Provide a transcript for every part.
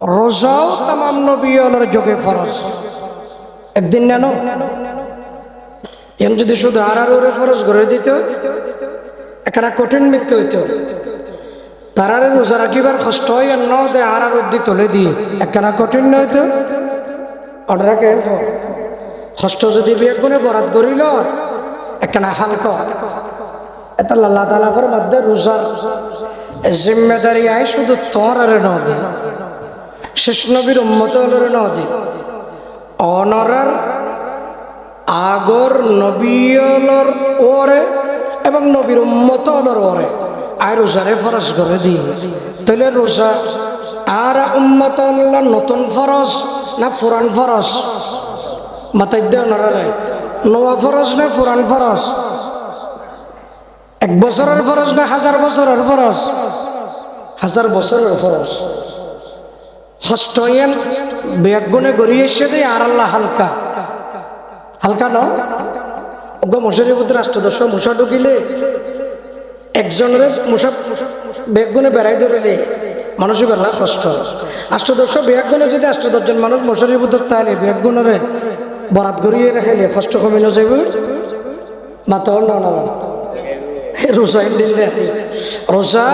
রোজাও তামাম নবী আলোর যোগে ফরজ। একদিন নেন। এন যদি শুধু আর আর ওরে ফরজ করে দিত এখানে কঠিন মৃত্যু হইত। তারারে রোজা রাখিবার কষ্ট হয় আর ন দে আর আর দি তোলে দিয়ে। একখানা কঠিন নয়তো অর্ডার কেন কষ্ট যদি বিয়ে করে বরাত করিল একখানা হালকা। এটা আল্লাহ তালাফের মধ্যে রোজার জিম্মেদারি আয় শুধু তোর আর নদী শেষ নবীর উম্মত হলের নদী। অনরার আগর নবীলর ওরে এবং নবীর উম্মত হলর ওরে আর রোজারে ফরজ করে দিই। তাহলে রোজা আর উম্মত নতুন ফরজ না ফুরান ফরজ? মাথায় ওনারা নোয়া ফরজ না ফুরান ফরজ? এক বছরের ফরজ না হাজার বছরের ফরজ? হাজার বছরের ফরজ। হস্তয়েন বেগুনে গড়িয়ে এসে দেয় আর আল্লাহ হালকা। হালকা ন অজ্ঞ মশারি বুদ্ধ রাষ্ট্রদর্শ মশা ঢুকিলে একজনের মশা বেগুনে বেড়াই ধরিলে মানুষের বেলা কষ্ট। আষ্টদর্শ বেগুনে যদি আষ্টদশজন মানুষ মশারি বুদ্ধ তাহলে বেগুনের বরাত গড়িয়ে রাখাইলে কষ্ট কমে না যাবে মাত না রোজা রোজা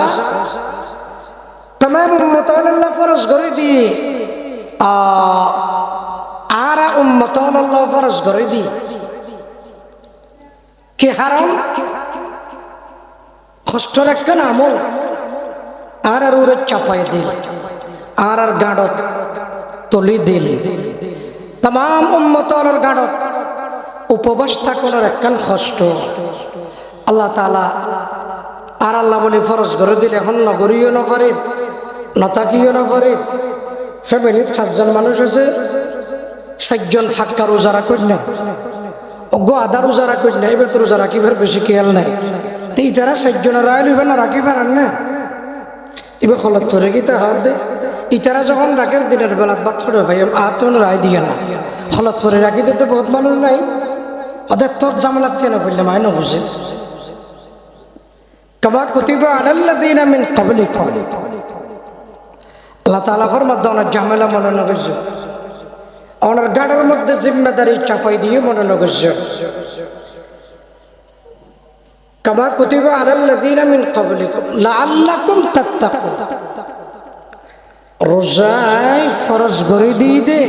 চাপাই দিল আর আর গাঁড়ত তলি দিল তাম উম্মতর গাঁড়ত উপবাস থাকার একখান কষ্ট আল্লাহ তালা আর আল্লাহ বলি ফরজ করে দিলে এখন নগরীয় নগরীর নপারে নতাকিও নপারে ফ্যামিলির সাতজন মানুষ আছে চারজন ফাঁকা রোজা রাখুন না অজ্ঞ আধা রোজা রাখুন না এবার তো রোজা রাখিবার বেশি খেয়াল নাই তো ইতারা চারজনের রায় লইবে না রাখি পারেন না এবার খলত ধরে কি তা হাত দে ইতারা যখন রাখের দিনের বেলাত বাদ করে ভাই আর তো রায় দিয়ে না খলত ধরে রাখি দিতে বহুত মানুষ নাই ওদের তোর জামলাত কেন বললে মায় না বুঝে كما كتب على الذين من قبلكم আল্লাহ তালা ফরমাদ্দ, ওনার ঝামেলা মনে নগর্য ওনার গাড়ের মধ্যে জিম্মেদারি চাপাই দিয়ে মনে নগর্য কামা কুতিবা আলাল্লাযীনা ক্বাবলিকুম, লাআল্লাকুম তাত্তাকুন। রোজায় ফরজ করে দিয়ে দে।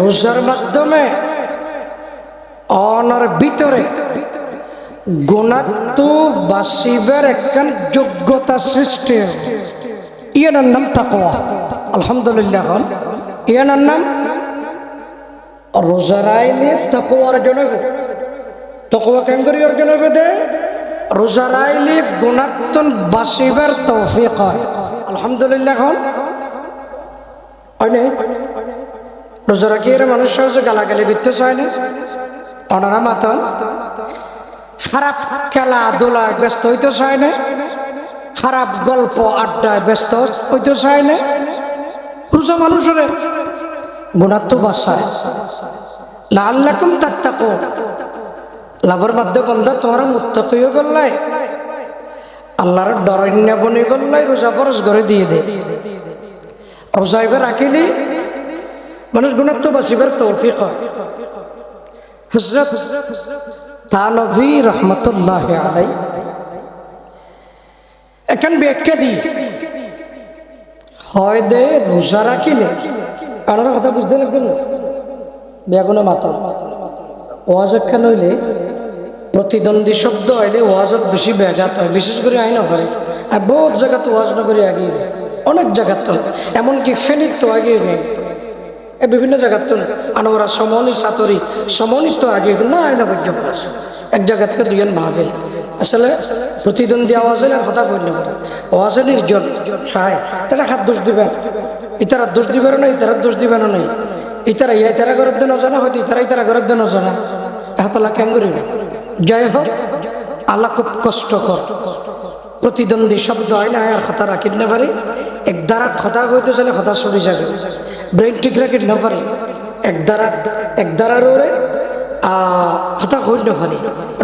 রোজার মাধ্যমে অনার ভিতরে গুণাত্ম বাসিবার একখান যোগ্যতা সৃষ্টি ইয়ানার নাম তাকওয়া। আলহামদুলিল্লাহ হল ইয়ানার নাম? রোজার আইলে তাকওয়া অর্জন হবে তাকওয়া কেন করি অর্জন হবে দে? রোজার আইলে গুণাত্ম বাসিবার তৌফিক হয়। আলহামদুলিল্লাহ হয় নাই রোজা রাখিয়ে মানুষ সহজে গালাগালি করতে চায় না। ওনারা মাতন খারাপ খেলাধুলায় ব্যস্ত হইতে চায় না। খারাপ গল্প আড্ডায় ব্যস্ত হইতে চায় না? রোজা মানুষের গুণাত্ম বাসায়। লাল্লাকুম তাত্তাকো। লাভের মধ্যে বন্ধা তোমার মুত্তকীয় করলাই আল্লাহর ডরণ্য বনি করলাই রোজা ফরজ করে দিয়ে দে। রোজা এবার রাখিলি মানুষ গুণাত্ম বাসিবার তৌফিক হজরত তানভি রহমতুল্লাহ আলাই এখন ব্যাখ্যা দিই। হয় দে, রোজা রাখিলে। আপনারা কথা বুঝতে লাগবেন না? বেগুনে মাত্র ওয়াজ একখান হইলে, প্রতিদ্বন্দ্বী শব্দ হইলে ওয়াজত বেশি ব্যাঘাত হয়। বিশেষ করে আইন করে আর বহুত জায়গাতে ওয়াজ না করে আগিয়ে অনেক জায়গার তো এমনকি ফেনির তো আগিয়ে এ বিভিন্ন জায়গার তো আনোয়ারা সমনি, সাতরি সমনি তো আগে না আয়না পর্যন্ত এক জায়গা থেকে দুজন মাহফিল। আসলে প্রতিদ্বন্দ্বী আওয়াজ হলে আর কথা কই না। আওয়াজে নির্জন, সাহায়। তাহলে হাত দোষ দিবে। ইতারা দোষ দিবেন না ইতারা দোষ দিবেন নাই। ইতারা ইয়া, ইতারা ঘরের দেন জানা হয়তো ইতারা ইতারা ঘরের দেন জানা হাতলা কেন করিবে? জয় হোক, আল্লাহ খুব কষ্টকর প্রতিদ্বন্দ্বী শব্দ হয় না আর কথা রাখিত না পারে। এক দ্বারা কথা হইতে চলে কথা সরি যাবে। ব্রেন ঠিক রাখিত না পারে। এক দ্বারা এক দ্বারার ওরে কথা হইত না পারে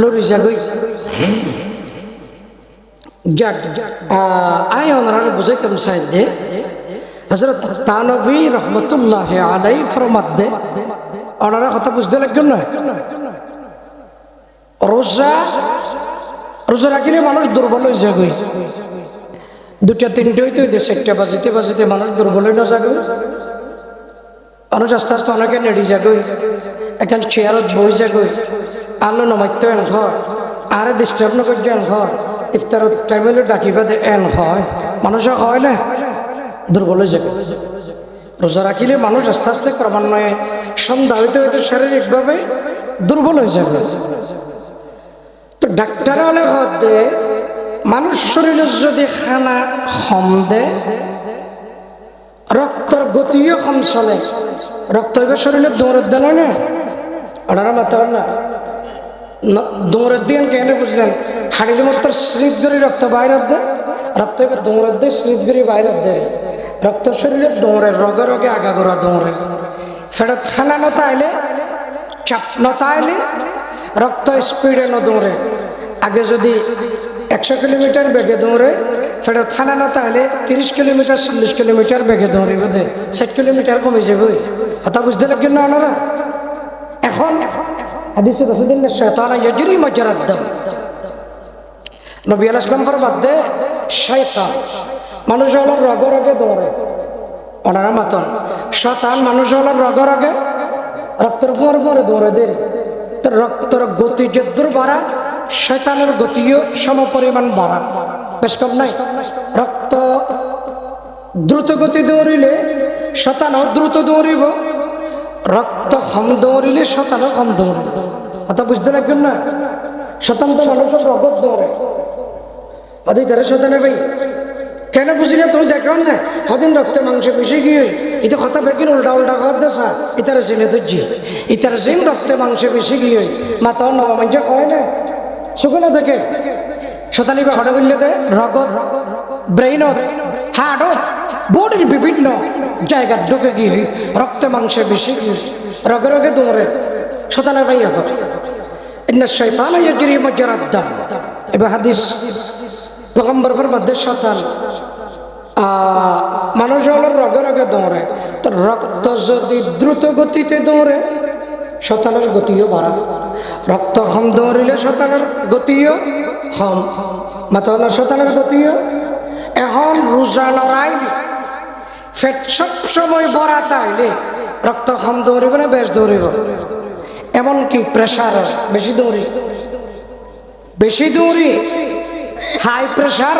লড়ি যাগই যাক আয় ওনারা বুঝাইতাম সাইড দে হজরত তানভী রহমতুল্লাহ আলাই ফরমাদ্দে। ওনারা কথা বুঝতে লাগবেন না? রোজা রোজা রাখিলে মানুষ দুর্বল হয়ে যাবে। দুটা তিনটে হইতে হইতে একটা বাজিতে বাজিতে মানুষ দুর্বল হয়ে না যাবে। মানুষ আস্তে আস্তে অনেকে নেড়ি যাবে এখন চেয়ারত বই যাবে আলো নমাইতে এন হয় আরে ডিস্টার্ব না করছে এন হয় ইফতারত টাইমে ডাকিবা দে এন হয় মানুষ হয় না? দুর্বল হয়ে যাবে রোজা রাখিলে মানুষ আস্তে আস্তে ক্রমান্বয়ে সন্ধ্যা হইতে হইতে শারীরিকভাবে দুর্বল হয়ে যাবে তো ডাক্তার হলে হতে মানুষ শরীরে যদি খানা কম দেয় রক্তর গতিও কম চলে। রক্ত হইবে শরীরে দৌড়ের দেন না? ওনারা মাথা না? দৌড়ের দিন কেন বুঝলেন? হাড়ির মতো গড়ি রক্ত বাইরের দেয়। রক্ত হইবে দৌড়ের দেয় গড়ি বাইরের দেয়। রক্ত শরীরে দৌড়ে, রগে রগে আগাগোড়া দৌড়ে। ফেরত খানা নতা আইলে চাপ নতা আইলে রক্ত স্পিডে ন দৌড়ে। আগে যদি একশো কিলোমিটার বেগে দৌড়ে ফেরত থানা না তাহলে তিরিশ কিলোমিটার, চল্লিশ কিলোমিটার বেগে দৌড়িব দে ষাট কিলোমিটার কমে যাবে। কথা বুঝতে লাগবেন না ওনারা এখন হাদিসে দশ দিন শয়তান ইয়াজরি মজরাত দাম নবী আল ইসলাম ফরমাদ দে, শয়তান মানুষ হলো রগ রগে দৌড়ে। ওনারা মাতন শতান মানুষ হলো রগ রগে রক্তের পরে পরে দৌড়ে দে রক্তের গতি যদ্দুর বাড়া, শয়তানের গতিও সম পরিমাণ বাড়া। বেশ কম নাই। রক্ত দ্রুত গতি দৌড়িলে শতানও দ্রুত দৌড়িব। রক্ত কম দৌড়িলে শতানও কম দৌড়িব। কথা বুঝতে লাগবেন না? শতান তো মানুষের রগত দৌড়ে। অদি তারা শতানে ভাই, কেন বুঝলি না তুমি দেখো না হদিন রক্তে মাংস বেশি গিয়ে এটা কথা বেকিন উল্টা উল্টা খাওয়ার দেশা, ইতারা চিনে ধরছি ইতারা চিন রক্তে মাংস বেশি গিয়ে মাথা নবা মাংস খায় না? শুকনো থেকে শতানি বা হঠাৎ করলে দে রগত, ব্রেইনত হার্টত বডির বিভিন্ন জায়গা ঢুকে গিয়ে রক্তে মাংসে বেশি রগে রগে দৌড়ে। শতানে ভাই এখন ইন্না শৈতান ইয়াজরি মজ্জারাদ দাম। এবার হাদিস পগম্বর মধ্যে শতান মানুষ হলো রগে রগে দৌড়ে। তো রক্ত যদি দ্রুত গতিতে দৌড়ে শতানের গতিও বাড়া। রক্ত কম দৌড়িলে শতানের গতিও কম মাথা হলো গতিও এখন রোজা লড়াইলে। ফেট সব সময় বড়া তাইলে রক্ত কম দৌড়িব না বেশ দৌড়িব এমনকি প্রেশার বেশি দৌড়ি। বেশি দৌড়ি, high pressure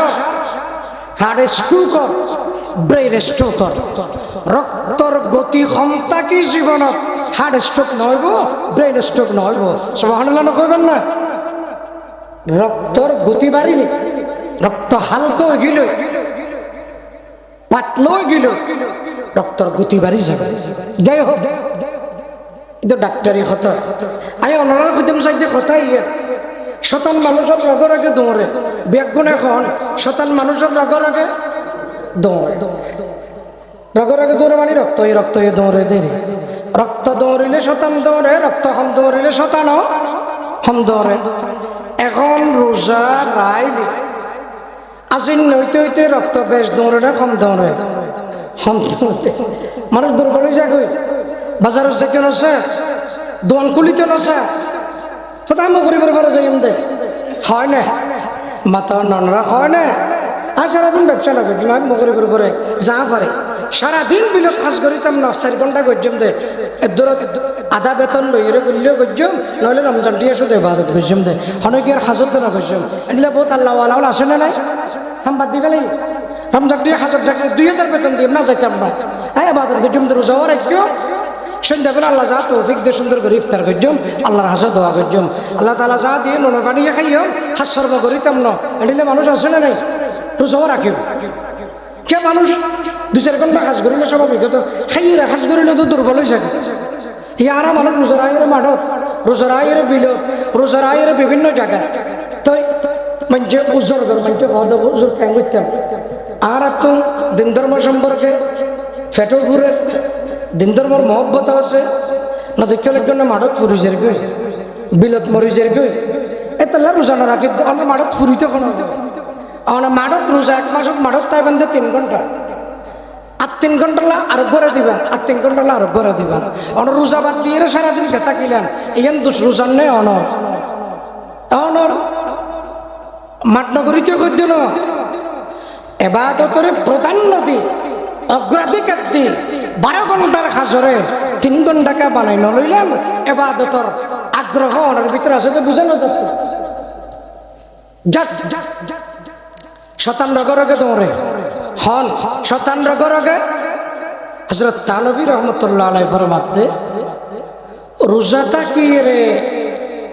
heart stroke, brain stroke. রক্তর গতি ক্ষমতা কি জীবনত? হার্ট স্ট্রোক নহব ব্রেইন স্ট্রোক নহব সবাহানুল্লাহ নকবেন না? রক্তর গতি বাড়িলে, রক্ত হালকা হয়ে গেল, পাতলা গেল, রক্তর গতি বাড়ি যাবে। যাই হোক এটা ডাক্তারি আই খুদিম সাইডে কথা ইয়ে। শতান মানুষের রগর আগে দৌড়ে। এখন শতান মানুষের রগর আগে দৌড়ে। রগর আগে দৌড়ে মানে রক্ত রক্ত দৌড়ে দেরি রক্ত দৌড়িলে শতান দৌড়ে, রক্ত হম দৌড়িলে শতান। হম দৌড়ে। এখন রোজা রাইলে আসিন নইতে হইতে রক্ত বেশ দৌড়ে না কম দৌড়ে। হম দৌড়ে। মানুষ দুর্বল হয়ে যাক বাজারের যেতে নছে, দোয়ান কুলিতে নছে। সদায় মই কৰিব পাৰোঁ যে দে। হয় না? মাতৰ ননৰা হয় না? আর সারাদিন ব্যবসা না করছি আমি মকরি করে করে যা পারে। সারাদিন বিলত কাজ করিতাম না, চারি ঘণ্টা করছম দে। আধা বেতন লইরে করলেও করছম নহলে রমজান দিয়ে শুধু এবাদত করছম দে। হনকি আর হাজত না করছম এগুলো বহুত আল্লাহ আল্লাহ আছে না নাই? হাম বাদ দি গেলে রমজান দিয়ে হাজত থাকলে দুই হাজার বেতন দিয়ে না, যাইতাম না। হ্যাঁ এবাদত করছম তো রোজাও রাখিও সন্ধ্যাবেলা আল্লাহ যা তৌফিক দিয়ে সুন্দর করে ইফতার করছম আল্লাহর হাসা দোয়া করছম আল্লাহ তালা যা দিয়ে, নুন পানি খাইও হাস সর্ব করিতাম না। এটিলে মানুষ আছে না নাই? রোজাও রাখিব কে মানুষ? দু চার ঘণ্টা কাজ করিলে স্বাভাবিক থাকে ইয়ারা মানুষ রোজার আয়ের মাঠত, রোজার আয়ের বিলত, রোজার আয়ের বিভিন্ন জায়গায়। মানে উজ্জ্বল কর মানে করতাম। আর দিন ধর্ম সম্পর্কে ফেটো ঘুরে, দিন ধর্মর মহব্বত আছে, না দেখতে লাগবে না মাঠত ফুরিজের গই বিলত মরিজের গই এতলা রোজা না রাখি আমরা মাঠত ফুরিতে কোনো আমরা মাঠত রোজা এক মাসত মাঠত তাই বান্ধে তিন ঘণ্টা আর তিন ঘণ্টা আর ঘরে দিবেন আর তিন ঘণ্টা আর ঘরে দিবেন অন রোজা বাদ দিয়ে সারাদিন খেতা কিলেন, ইয়েন দুষ রোজার নেই অনর অনর মাটনগরীতে করছে না। এবাদতরে প্রধান নদী অগ্রাধিকার দি বারো ঘণ্টার খাজরে তিন ঘন্টাকে বানাই নলইলাম এবাদতর আগ্রহ অনার ভিতরে আছে তো বুঝানো যাচ্ছে শতান রগরগে তোমরে? হন শতান রগরগে হজরত তানবী রহমতুল্লাহ আলাই ফরমাতে রোজাটা কি রে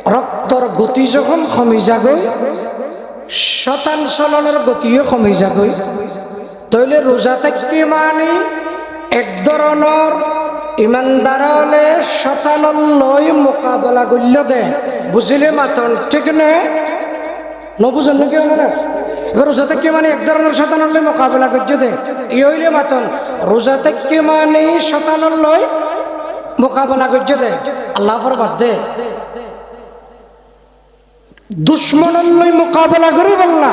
রক্তর গতি যখন কমি যাগৈ শতান চলনের গতিও কমি যাগৈ তইলে রোজা থাকি মানে এক ধরনের ইমানদারলে শতানলৈ মোকাবেলা করল দে বুঝিলে মাতন, ঠিক নে? নবুঝেন নাকি এবার রোজা থেকে মানে? এক ধরনের শতানলৈ মোকাবেলা করছে দে। ই হইলে মাতন রোজা থেকে মানে শতানলৈ মোকাবেলা করছে দে? আল্লাহ বাদ দে। দুশ্মনলৈ মোকাবেলা করি বললা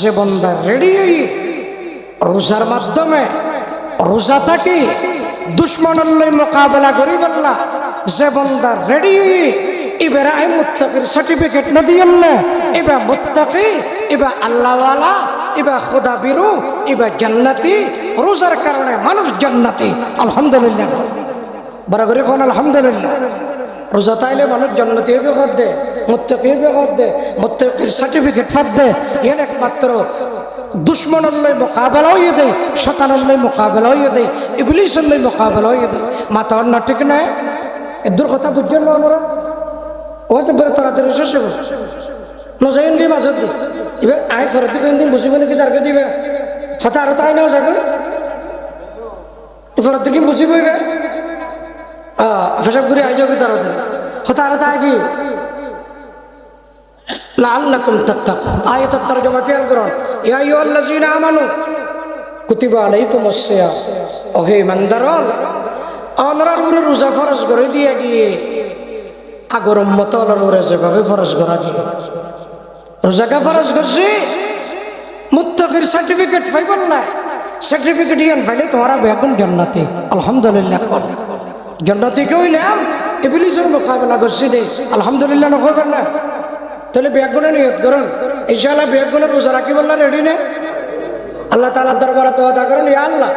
যে বন্দা রেডি রোজার মাধ্যমে রোজা থাকি দুশ্মনলৈ মোকাবেলা করি বললা যে বন্দা রেডি আই মুত্তাকির সার্টিফিকেট না দিয়েন না। এবার মুত্তাকি, এবার আল্লাহওয়ালা, এবার খোদা বিরু এবার জান্নাতি। রোজার কারণে মানুষ জান্নাতি। আলহামদুলিল্লাহ। বরাবরি কোন আলহামদুলিল্লাহ। রোজা তাইলে মানুষ জন্মতি হইবে কর দে? মুত্তাকি হইবে কর দে? মুত্তাকির সার্টিফিকেট পাত দে? এর একমাত্র দুশ্মনলৈ মোকাবেলা হইয়ে দেয় শতানলৈ মোকাবেলা হইয়ে দেয় ইবলিসলৈ মোকাবেলা হইয়ে দেয় মাথা অন্য ঠিক নাই? এদুর কথা বুঝছেন আমরা ও যে বড় তাড়াতাড়ি শেষ হবে নজাইন দিয়ে মাঝত দি আই ফেরত দিবে দিন বুঝিবে নাকি যারকে দিবে হতা আরও তাই নাও যাবে ফেরত দিকে বুঝিবে এবার ফেসব করে আই যাবে তাড়াতাড়ি হতা আরও তাই কি লাআল্লাকুম তাত্তাকুন আয়াতের তরজমা খেয়াল করুন ইয়া আইয়ুহাল্লাযীনা আমানু কুতিবা আলাইকুমুস সিয়াম ও হে ইমানদারল অনরার উপরে রোজা ফরজ করে দিয়ে গিয়ে আগর মতলার উপরে যেভাবে ফরজ করা দিয়ে রোজাকে ফরজ করছি। মুত্তাকির সার্টিফিকেট পাইবেন না সার্টিফিকেট ইয়ান পাইলে তোমারা বেগুন জান্নাতি। আলহামদুলিল্লাহ জান্নাতি কইলাম ইবলিসের মোকাবেলা করছি দে। আলহামদুলিল্লাহ নকবেন না তাহলে বেগুনে নিয়ত করুন। ইনশাআল্লাহ বেগুনে রোজা রাখি বললেন রেডি নে। আল্লাহ তালা দরবারে তো আদা করেন, ইয়া আল্লাহ।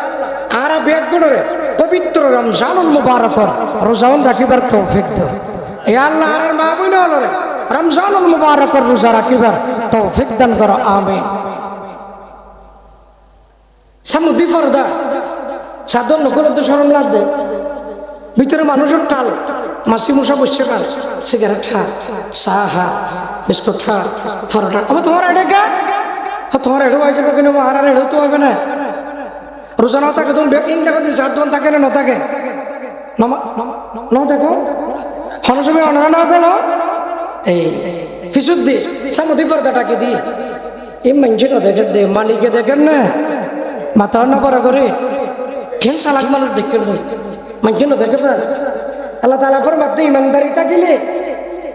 আর বেগুনে পবিত্র রমজানুল মুবারকর রোজাউন রাখিবার তৌফিক দাও। ইয়া আল্লাহ আর মা বইন হলরে রমজানুল মুবারকর রোজা রাখিবার তৌফিক দান করো, আমিন। দে ভিতরে মানুষের টাল, মাসি মশা বসছে কার? সিগারেট খা, চা খা, বিস্কুট খা, পরোটা। আবার তোমার এটা কা? তোমার এটাও আছে কিন্তু মহারার এটাও তো হবে না। রোজা না থাকে তুমি বেকিং দেখো দিন সাত থাকে না থাকে। ন দেখো। হন সময় না গেল পর্দাটাকে দি। এই মানুষ না দেখে দে মালিকে দেখেন না? মাথা না পড়া করে। খেল সালাক মানুষ দেখে মানুষ না দেখে পার আল্লাহ তালা ফরমাতে, ইমানদারি থাকিলে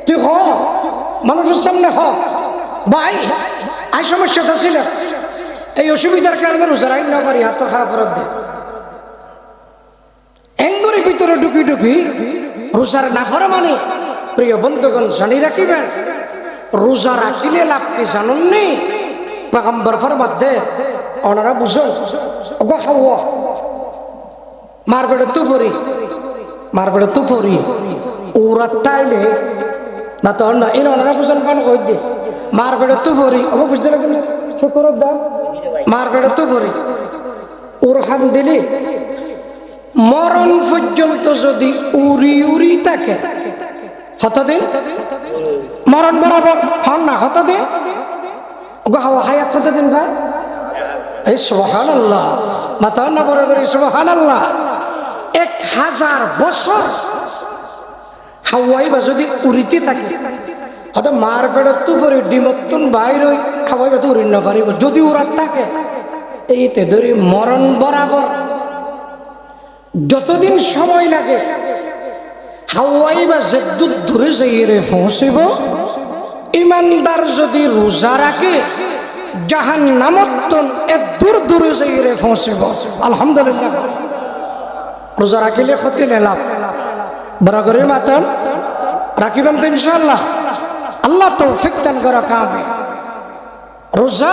তুই হ, মানুষের সামনে হ। ভাই আই সমস্যাটা ছিল। এই অসুবিধার কারণে রোজারাই না পারি, হাত খাওয়া ফরত দে। এঙ্গরি ভিতরে ঢুকি ঢুকি, রোজার না ফরা মানে প্রিয় বন্ধুগণ, জানি রাখিবেন, রোজা রাখিলে লাভ কি জানুন নি? পেগম্বর দে ওনারা বুঝুন খাওয়া মারবেড়ে তুফরি মারবেড়ে তুফরি ওরা তাইলে, না তো না ইন ওনারা বুঝুন পান কই দে, মারবেড়ে তুফরি ও বুঝতে লাগেন শুক্র দাম মারবেড়ে তুফরি ওর হাম দিলি, মরণ পর্যন্ত যদি উড়ি উড়ি থাকে হতদিন মরণ বরাবর হন না হাওয়া হায়াত হতদিন ভাই। এই আল্লাহ মাথা না বড় করে আল্লাহ এক হাজার বছর হাওয়াই বা যদি উড়িতে থাকে, হয়তো মার পেড়ত তো পরে ডিমত্তুন বাইর হই, হাওয়াই বা তো উড়ি না পারিব। যদি উড়াত থাকে, এইতে ধরি মরণ বরাবর। যতদিন সময় লাগে হাওয়াই বা যেদুত দূরে যাইয়ে পৌঁছিব ইমানদার যদি রোজা রাখে জাহান নামত্তন এ দূর দূরে যাইরে পৌঁছিব আলহামদুলিল্লাহ। রোজা রাখিলে ক্ষতি নেলাম বরাগরের মাতন রাখিবেন তো ইনশাল্লাহ আল্লাহ তো ফিকতান করা কামে রোজা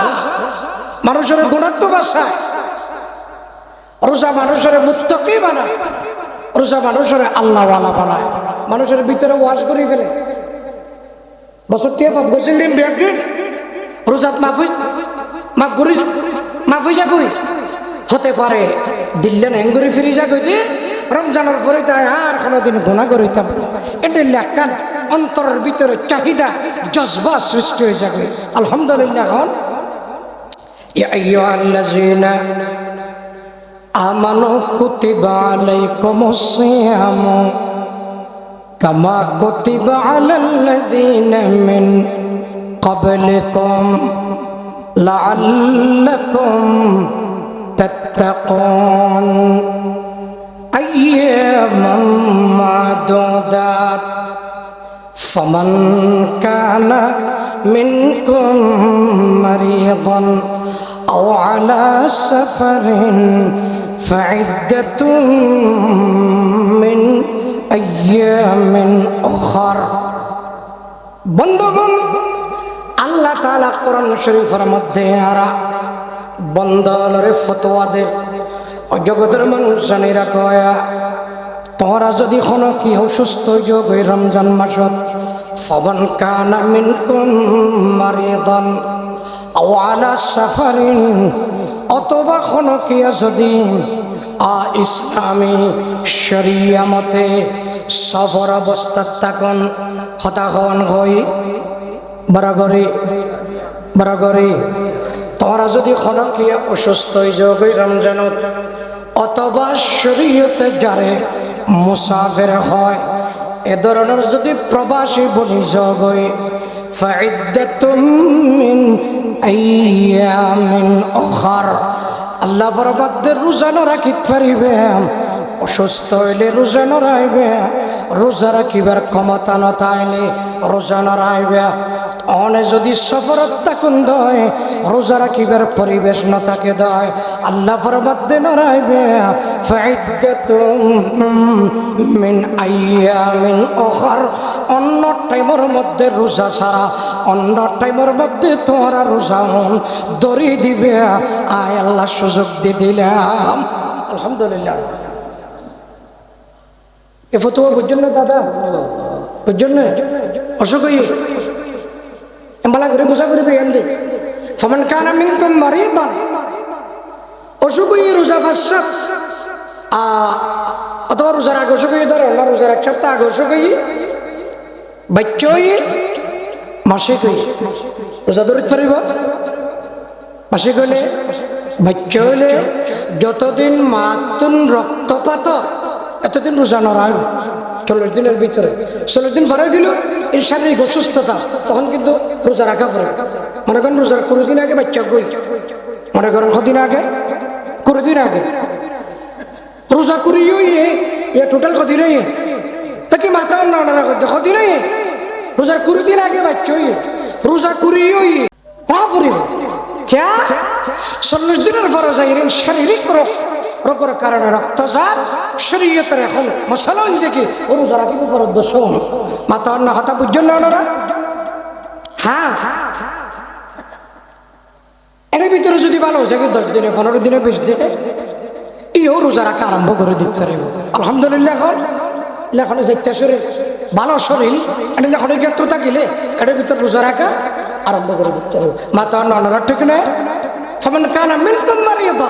মানুষের গুণাত্ম বাসায় রোজা মানুষের মুত্তকি বানায়। রোজা মানুষের আল্লাহওয়ালা বানায়। মানুষের ভিতরে ওয়াশ করে ফেলে। বছর পাপ দিন বিয়ার দিন রোজাত মাহফুজ মাফ করিস হতে পারে দিল্লেন হ্যাঙ্গুরি রমজানের পরে তাই আর কোনোদিন গুণা করিতাম এটা অন্তরের ভিতরে চাহিদা, জজবা সৃষ্টি হয়ে যাবে। আলহামদুলিল্লাহ এখন آمنوا كتب عليكم الصيام كما كتب على الذين من قبلكم لعلكم تتقون. أياما معدودات فمن كان منكم مريضا أو على سفر فعدة من أيام أخر বন্ধুগণ আল্লাহ তাআলা কোরআন শরীফের মধ্যে আরা বন্দলরে ফতোয়াদের অজগতের মানুষ জানিরা কয়া তোরা যদি কোনো কি অসুস্থ যোগ ওই রমজান মাসত ফবন কানা মিনকুম মারিদান আও আলা সাফারিন অথবা কোনো কিয়া যদি আ ইসলামী শরিয়া মতে সফর অবস্থাত থাকুন, হতাহন হই, বরাগরি বরাগরি। তোরা যদি খনকিয়া অসুস্থ হয়ে ওই রমজানত, অথবা শরীয়তে যারে মুসাফের হয়, এ ধরনের যদি প্রবাসী বনি জগই আল্লাহ বরবাদের রোজানো রাখিত পারিবে অসুস্থ হইলে রোজা নড়াইবে, রোজা রাখিবার ক্ষমতা নতাইলে রোজা নড়াইবে। অনে যদি সফরত থাকুন দয় রোজা রাখিবার পরিবেশ ন থাকে দয়। আল্লাহ ফরবাদে নড়াইবে মিন আইয়ামিন ওখার অন্য টাইমের মধ্যে রোজা ছাড়া, অন্য টাইমের মধ্যে তোমরা রোজা মন দড়ি দিবে। আয় আল্লাহ সুযোগ দিয়ে দিলাম। আলহামদুলিল্লাহ। এ ফতোয়া বুঝছেন না দাদা। বুঝছেন না অসুখ হই এম্বালা করে বোঝা করবে এমনি ফমান কানা মিনকুম মারিদান। অসুখ রোজা অথবা রোজার আগে অসুখ হই ধরো না রোজার এক সপ্তাহ আগে অসুখ বাচ্চ মাসিক হই রোজা ধরে পারিব মাসিক হলে বাচ্চ হলে যতদিন মাতুন রক্তপাত এতদিন রোজা নড়ায় চল্লিশ দিনের ভিতরে। চল্লিশ দিন পরে দিল এই শারীরিক অসুস্থতা তখন কিন্তু রোজা রাখা পড়ে। মনে করেন রোজার কুড়ি দিন আগে বাচ্চা গই মনে করেন কদিন আগে? কুড়ি দিন আগে। রোজা কুড়িও ইয়ে ইয়ে টোটাল কদিন ইয়ে কি মাথা অন্য অন্যরা করতে কদিন ইয়ে রোজার কুড়ি দিন আগে বাচ্চা ইয়ে রোজা কুড়িও ইয়ে ক্যা? চল্লিশ দিনের পরে যাই শারীরিক রোগের কারণে রক্তচাপ, শরীয়তের এখন মশলা হয়েছে কি ও রোজা রাখিব পরের দোষ মাথা অন্য হতা বুঝছেন না ওনারা? হ্যাঁ। এর ভিতরে যদি ভালো হয়ে যায় দশ দিনে, পনেরো দিনে, বিশ দিনে ইও রোজা রাখা আরম্ভ করে দিতে পারিব? আলহামদুলিল্লাহ এখন। লেখনে যাইতে শরীর, ভালো শরীর এটা লেখনে ক্ষেত্র থাকিলে, এটার ভিতরে রোজা রাখা আরম্ভ করে দিতে পারিব? মাথা অন্য, অন্যরা ঠিক নয় ফমন কানা মিনকুম মারিয়াদা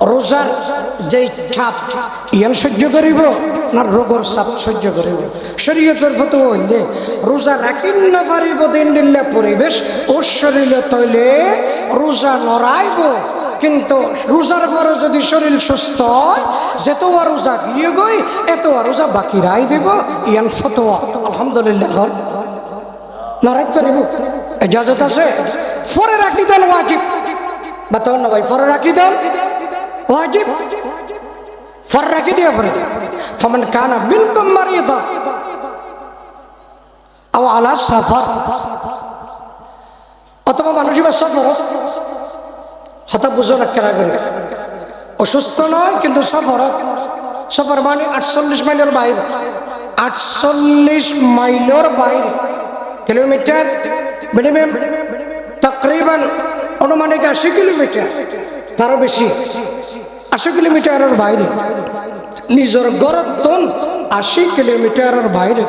রোজার যেই ছাপ, ইয়ান সহ্য করিব না রোগর চাপ সহ্য করিব। শরীয়তের ফটো হইলে রোজা রাখিন না পারিব, দিন দিল্লা পরিবেশ ও শরীরে তৈলে রোজা নড়াইব। কিন্তু রোজার পরে যদি শরীর সুস্থ যেত রোজা গিয়ে গই এত রোজা বাকি রাই দেব, ইয়ান ফতোয়া। আলহামদুলিল্লাহ। নরাইত পারিব ইজাজত আছে? ফরে রাখি দেন ওয়াজিব। বাতাও না ভাই, ফরে রাখি দেন। ফর রাখি দিয়ে ফরে ফমান কানা মিনকুম মারিদা আও আলা সাফার অথবা মানুষই বা সফর হতা বুঝো না কেনা করে। অসুস্থ নয়, কিন্তু সফর সফর মানে আটচল্লিশ মাইলের বাইরে। আটচল্লিশ মাইলের বাইরে। কিলোমিটার মিনিমাম, তকরিবান, অনুমানিক আশি কিলোমিটার। তারও বেশি। আশি কিলোমিটারের বাইরে। নিজের গরতন আশি কিলোমিটারের বাইরে।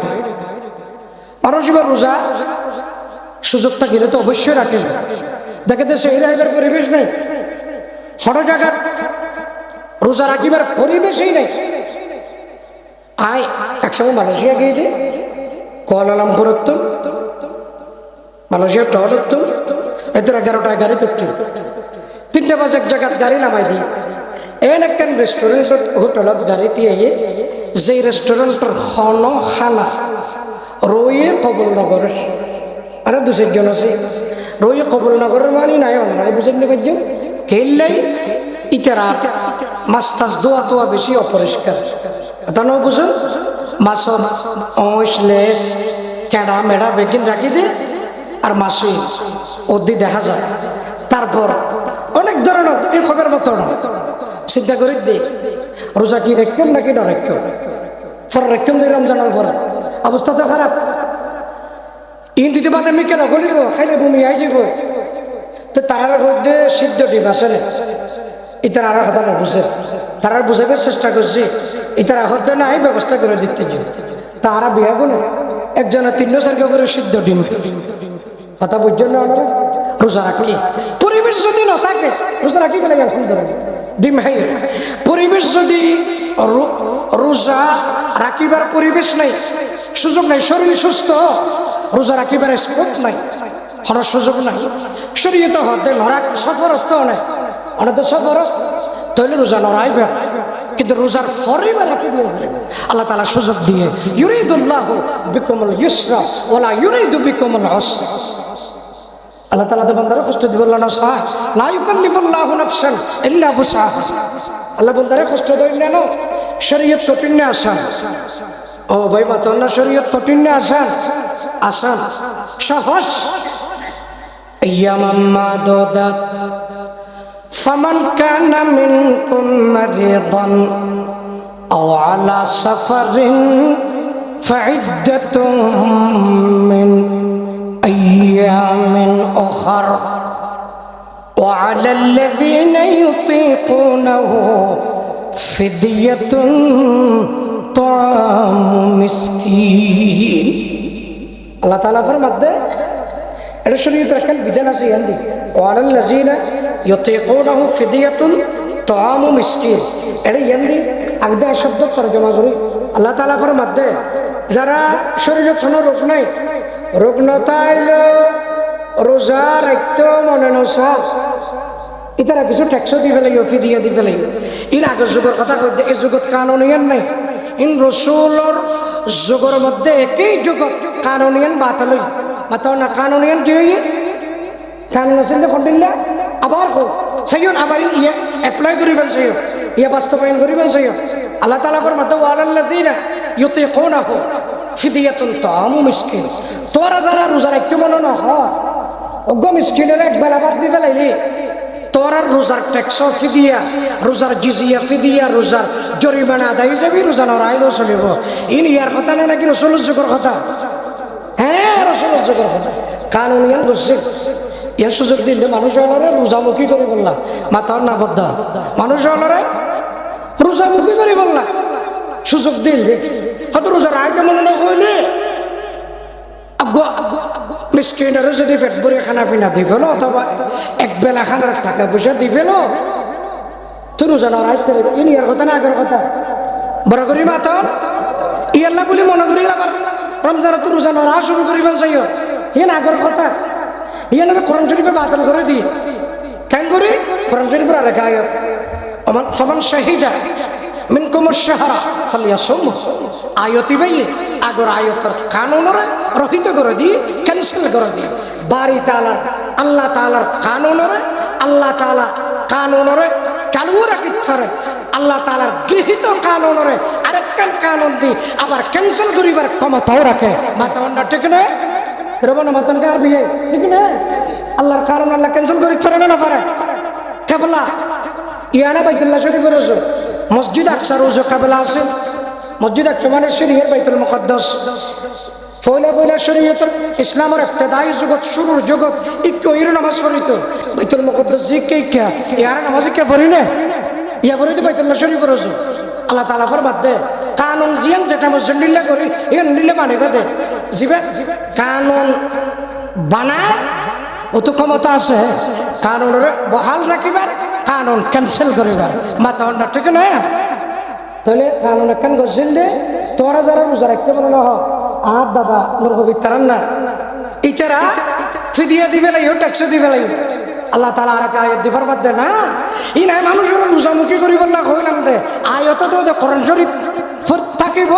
মানুষ এবার রোজা সুযোগ থাকিলে তো অবশ্যই রাখেন দেখে তো সেই রাখার পরিবেশ নেই। হঠাৎ জায়গার রোজা রাখিবার পরিবেশই নেই। আয় একসঙ্গে মালয়েশিয়া গিয়ে যে কোয়ালালামপুর মালয়েশিয়া টহল উত্তম এদের এগারোটায় গাড়ি তুলতে তিনটা বাজে এক জায়গাত গাড়ি নামাই দিই। এন একখান রেস্টুরেন্ট হোটেলত গাড়ি দিয়ে যে রেস্টুরেন্টের হন খানা রয়ে কবলনগরের আরে দু চারজন আছে। রয়ে কবলনগরের মানি নাই অনারাই বুঝেন নি কার্য কেল্লাই ইতারা মাছ টাছ দোয়া তোয়া বেশি অপরিষ্কার এটা নয় বুঝুন মাছ অঁশ লেস কেঁড়া মেড়া বেগিন রাখি দে আর মাসি অদ্দি দেখা যায়। তারপর অনেক ধরনের এই খবর চিন্তা করে রোজা কি নাকি রমজানের অবস্থা তো খারাপ। ইন দিতে বাদে আমি কেন গলিব? খাইলে বমি আই যাব। তো তারার মধ্যে সিদ্ধ ডিম ইতার আর কথা না বুঝে। তারা বুঝাবার চেষ্টা করছি। ইতার হতে নাই, ব্যবস্থা করে দিতে তাহারা বিয়া গুলো একজনের তিন চারকে করে সিদ্ধ ডিম। কথা বুঝছেন রোজা রাখি পরিবেশ যদি না থাকে রোজা বলে আলহামদুলিল্লাহ ডিম হাই পরিবেশ যদি রোজা রাখিবার পরিবেশ নাই, সুযোগ নাই, শরীর সুস্থ, রোজা রাখিবার স্কোপ নাই হওয়ার সুযোগ নাই শরীর তো হতে নরাক সফর তো নাই, অনেক তো সফর তৈলে রোজা নড়াইবে, কিন্তু রোজার ফরিবার আল্লাহ তালা সুযোগ দিয়ে, ইউরিদুল্লাহ বিকমল ইউসরা ওলা ইউরিদু বিকমল হসরা আল্লাহ তালা তো বন্দারে কষ্ট দিব না সাহায্য লা ইউকাল্লিফুল্লাহু নাফসান ইল্লা বুসআহা আল্লাহ বন্দারে কষ্ট দেন না নো শরীয়ত কঠিন না আসান ও ভাই মা তোর না শরীয়ত কঠিন না আসান আসান সহজ ইয়ামাম মাদুদাত ফামান কানা মিনকুম মারিদান আও আলা সাফারিন فعدة من أيام أخر وعلى الذين يطيقونه فدية طعام مسكين الله تعالى فرمت ده এটা শরীয়তের একটা বিধান আছে ইয়ান্দি ওয়ালাল্লাযিনা ইউতিকুনাহু ফিদিয়াতুন তাআমু মিসকিন এটা ইয়ান্দি আগদা শব্দ তরজমা করি আল্লাহ তাআলা ফরমাত দে যারা শরীরে কোনো রোগ নাই রোগ নতাইল রোজা রাখতে মনে নসা ইতারা কিছু ট্যাক্সও দি ফেলাই ফিদিয়া দি ফেলাই ইন আগের যুগের কথা কই দে, এই যুগত কানুনিয়ান নাই। ইন রসুলর যুগের মধ্যে একই যুগত কানুনিয়ান বাতালই বাতাও না কানুনিয়ান কি হইয়ে কানুন আছিল কন্টিল্লা আবার কো সৈয়দ আবার ইয়ে এপ্লাই করিবেন সৈয়দ ইয়ে বাস্তবায়ন করিবেন সৈয়দ আল্লাহ তালা ফর মধ্যে ওয়ালাল্লাযিনা ইউতিকুনাহু ফিদিয়াতুন তাআমু মিসকিন। তোরা যারা রোজা রাখতে মনে না, হয়। অজ্ঞ মিসকিনের এক বেলা ভাত দি ফেলাইলি। তোর আর রোজার ট্যাক্স ফিদিয়া, রোজার জিজিয়া ফিদিয়া, রোজার জরিমানা আদায় যাবি রোজা নরাইলেও চলিব। ইন ইয়ার কথা না নাকি রসুলের যুগের কথা? হ্যাঁ রসুলের যুগের কথা। কানুন ইয়ান করছে ইয়ার সুযোগ দিলে মানুষ হলরে রোজামুখী করে বললাম মাথার না বদ্ধ মানুষ হলরে রোজামুখী করে বললাম সুযোগ দিল হয়তো রোজার আয়তে মনে না হইলে মিসকিনারও যদি পেট ভরে খানা পিনা দি ফেলো, অথবা এক বেলা খানার টাকা পয়সা দি ফেলো রোজানার আইতে ইনি আর কথা না, আগের কথা। বড় করি বলি মনে করি আবার রমজান তো রোজানার আ শুরু করিবেন চাই ইয়ে। আগের কথা। ইয়ে নামে কোরআন শরীফে বাতিল করে দি। কেন করি? কোরআন শরীফের আর গায়ক আমার সমান শাহিদা। মিনকুম শাহরা ফালিয়াসুম আয়তি ভাইয়ে আগর আয়তর কানুনরে রহিত করে দি ক্যান্সেল করে দি বাড়ি তালার, আল্লাহ তালার কানুনরে, আল্লাহ তালা কানুনরে চালু রাখি পারে আল্লাহ তালার গৃহীত কানুনরে আরেকখান কানুন দি আবার ক্যান্সেল করিবার ক্ষমতাও রাখে। মাতাবন্ডা ঠিক নয়? কেরবন মাতনকে আর বিয়ে? ঠিক না আল্লাহর কারণ আল্লাহ ক্যান্সেল করি না না পারে? কেবলা ইয়ানা বাইতুল্লাহ শরীফের রসু মসজিদ আকসার রোজো কাবেলা আছে। মসজিদ আকসা মানে শরীরের বাইতুল মুকদ্দাস। ফয়লা ফয়লা শরীয়তের ইসলামের ইবতেদাই জগৎ শুরুর জগৎ ইক্কে ইর নামাজ পড়িত। বাইতুল মুকদ্দাস জিকে ইক্কা ইয়ার নামাজ কে পড়ি না? ইয়া পড়িত বাইতুল্লাহ শরীফের রসু আল্লাহ তালা বাদ দে, কানুন জিয়ান যেটা মসজিদ নিলে করি ইয়ান নিলে মানিবে দে জিবে কানুন বানায় ও ক্ষমতা আছে। কানুনের বহাল রাখিবার, কানুন ক্যান্সেল করিবার। মাথা অন্য ঠিক না? তাহলে কানুন একখান গছিল দে তোরা যারা রোজা রাখতে পারে না আর দাদা নোর হবি তারান না। ইতারা ফিদিয়া দিবে লাইও ট্যাক্স দিবে লাইও আল্লাহ তালা আর আয়ত দিবার বাদ দে না। ই নাই মানুষের রোজামুখী করিবার লাগ হইলাম দে। আয়ত তো করণ শরীফ থাকিব।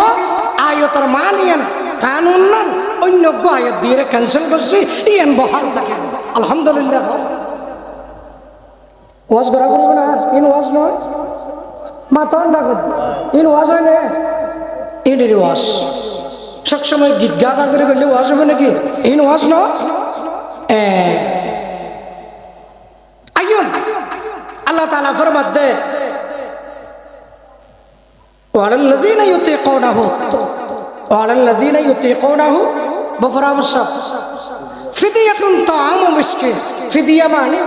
আয়তর মান ইয়ান হ্যান উন্নয়ন। অন্য গয়ের দিয়ে ক্যান্সেল করছি। ইয়ান বহাল দেখেন। আলহামদুলিল্লাহ ওয়াজ করা করব না ইন ওয়াজ নয়। মাথা না করব ইন ওয়াজ হয় না? ইনের ওয়াজ। সবসময় গীত গা গা করে করলে ওয়াজ হবে নাকি? ইন ওয়াজ নয়। আল্লাহ তালা ফরমাত দে। ওয়ারাল্লাদিন ইউতে কওনা হতো আলাল্লাদিন ইউতিকুনাহু মানে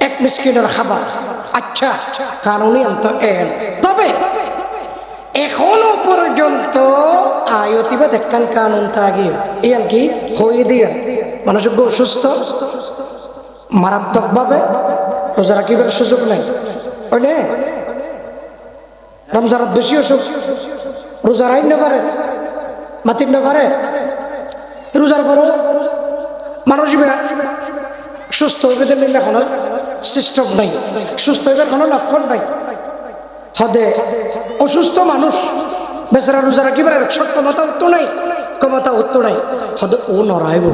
এক আচ্ছা তবে এখনও পর্যন্ত আয়তিবা দেখান কানুন থাকি। এই কি? হয়ে দিয়ে। মানুষ অসুস্থ মারাত্মকভাবে রোজা রাখিবার সুযোগ নেই। ওই বেশি অসুখ। রোজা রাইন না পারে মাতিন না পারে রোজার পরও মানুষ সুস্থ হইবে দিলে কোনো সিস্টেম নাই। সুস্থ হইবার কোনো লক্ষণ নাই। হদে অসুস্থ মানুষ বেচারা রোজা রাখিবার ক্ষমতা উত্তর নাই, ক্ষমতা উত্তর নাই। হদে ও নড়াইব।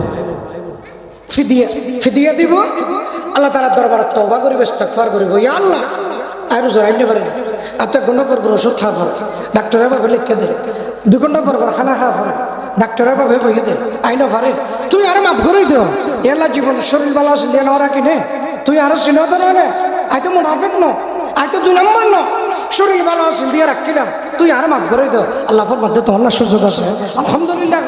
ফিদিয়া ফিদিয়া দিব। আল্লাহ তালার দরবার তবা করিবে, ইস্তেগফার করিব। ইয়া আল্লাহ আর রোজা রাইন পারে আর তো এক ঘণ্টা পর পর ওষুধ খাওয়া পরে। ডাক্তারের ভাবে লিখে দে। দু ঘণ্টা পর পর খানা খাওয়া পরে। ডাক্তারের ভাবে কইয়ে দে। আইন পারে তুই আর মাফ করেই দিও। এলা জীবন শরীর আছে দিয়ে নেওয়া কিনে। তুই আরও চিনো তো নয় আই তো মুনাফিক ন। আই তো দুই নম্বর ন। শরীর আছে, দিয়ে রাখিলাম। তুই আর মাফ করেই দিও। আল্লাহর মধ্যে তো আল্লাহ সুযোগ আছে। আলহামদুলিল্লাহ।